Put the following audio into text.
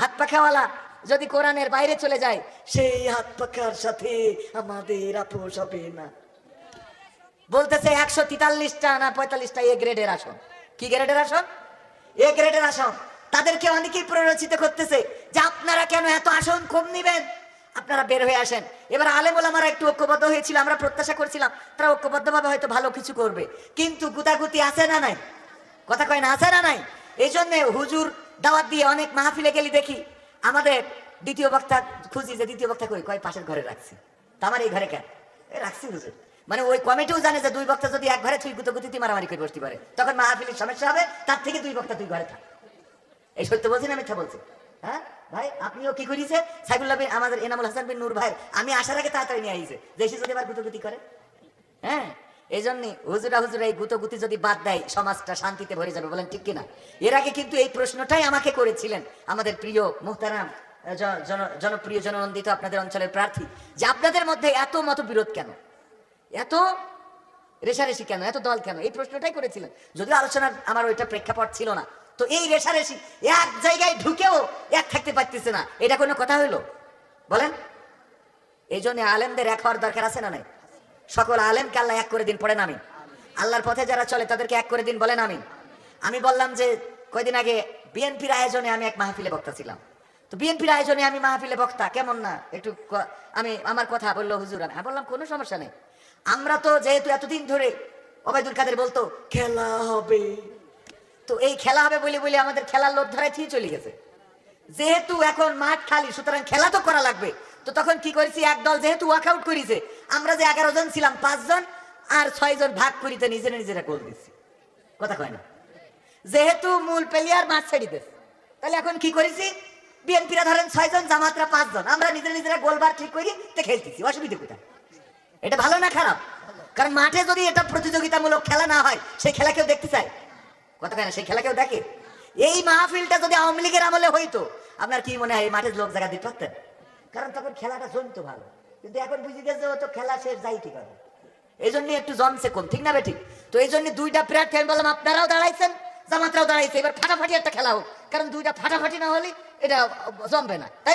হাত পাখাওয়ালা যদি কোরআনের বাইরে চলে যায়, সেই হাত পাখার সাথে আমাদের আপোষ হবে না। বলতেছে একশো তেতাল্লিশটা না পঁয়তাল্লিশটা এ গ্রেডের আসন। কি গ্রেডের আসন? এ গ্রেডের আসন। তাদেরকে অনেকেই প্ররোচিত করতেছে যে আপনারা কেন এত আসন কম নিবেন? আপনারা বের হয়ে আসেন। এবার আলেমুল আমার একটু ঐক্যবদ্ধ হয়েছিল, আমরা প্রত্যাশা করছিলাম, তারা ঐক্যবদ্ধভাবে হয়তো ভালো কিছু করবে। কিন্তু গুতাগুতি আছে না নাই? কথা কয় না, আছে না নাই? এই জন্যে হুজুর দাওয়াত দিয়ে অনেক মাহফিলে গেলি দেখি আমাদের দ্বিতীয় বক্তা খুঁজি যে দ্বিতীয় বক্তা কই, কয় পাশের ঘরে রাখছি। তা আমার এই ঘরে কেন? রাখছি হুজুর। মানে ওই কমিটিও জানে যে দুই বক্তা যদি এক ঘরে তুই গুতগুতিতে মারামারি করে বসতে পারে। তখন মাহফিলের সমস্যা হবে, তার থেকে দুই বক্তা তুই ঘরে থাক। এই সত্য বলছি না মিথ্যা বলছি? হ্যাঁ? ভাই, আপনিও কি করিছে? সাইফুল্লাহ আমাদের এনামুল হাসান বিন নূর ভাই আমি আসার আগে তাড়াতাড়ি নিয়ে আইছে। দেশে যদি আবার গুতগুতি করে। এই জন্যই হুজুরা হুজুরা এই গুতগুতি যদি বাদ দেয়, সমাজটা শান্তিতে ভরে যাবে, বলেন ঠিক কিনা? এর আগে কিন্তু এই প্রশ্নটাই আমাকে করেছিলেন আমাদের প্রিয় মুহতারাম জনপ্রিয় জননন্দিত আপনাদের অঞ্চলের প্রার্থী, যে আপনাদের মধ্যে এত মতবিরোধ কেন? এত রেশারেশি কেন? এত দল কেন? এই প্রশ্নটাই করেছিলেন। যদিও আলোচনার আমার ওইটা প্রেক্ষাপট ছিল না। তো এই রেশারেশি এক জায়গায় ঢুকেও এক থাকতে পারতেছে না। এটা কোনো কথা হইল? বলেন? এই জন্য আলেমদের এক হওয়ার দরকার আছে না নাই? সকল আলেমকে আল্লাহ এক করে দিন, পড়েন আমি আল্লাহর পথে যারা চলে, তাদেরকে এক করে দিন, বলেন আমি আমি বললাম যে, কয়দিন আগে বিএনপির আয়োজনে আমি এক মাহফিলে বক্তা ছিলাম। তো বিএনপির আয়োজনে আমি মাহফিলে বক্তা, কেমন না? একটু আমি, আমার কথা বলল হুজুর আমি। বললাম, কোনো সমস্যা নেই। আমরা তো যেহেতু এতদিন ধরে ওবায়দুল কাদের বলতো, খেলা হবে। তো এই খেলা হবে বলে বলে আমাদের খেলার লোভ ধরায় ঠিক চলে গেছে। যেহেতু এখন মাঠ খালি, সুতরাং খেলা তো করা লাগবে। তো তখন কি করেছি? একদল যেহেতু ওয়ার্কআউট করেছে আমরা যে এগারো জন ছিলাম পাঁচজন আর ছয় জন ভাগ করিতে নিজেরা নিজেরা গোল দিচ্ছি। কথা কয় না? যেহেতু মূল প্লেয়ার মাঠ ছেড়ে তাহলে এখন কি করেছি? বিএনপিরা ধরেন ছয়জন জামাতরা পাঁচজন আমরা নিজেরা নিজেরা গোলবার ঠিক করি, তো খেলতেছি। অসুবিধা কোথায়? এটা ভালো না খারাপ? কারণ মাঠে যদি এটা প্রতিযোগিতামূলক খেলা না হয় সেই খেলা কেউ দেখতে চায়? কথা কেন সেই খেলা কেউ দেখে? এই মাহফিলটা যদি আওয়ামী লীগের আমলে হইতো, আপনার কি মনে হয় এই মাঠে লোক জায়গা দিতে পারতেন? কারণ তখন খেলাটা জমতো ভালো। কিন্তু এখন বুঝে গেছে ও তো খেলা শেষ, যাই ঠিক আছে। এই জন্য একটু জমছে কম ঠিক না বেঠিক তো এই জন্য দুইটা প্রার্থী আমি বললাম, আপনারাও দাঁড়াইছেন, জামাতরাও দাঁড়াইছে, এবার ফাটাফাটি একটা খেলা হোক। কারণ দুইটা ফাটাফাটি না হলে এটা জমবে না, তাই না?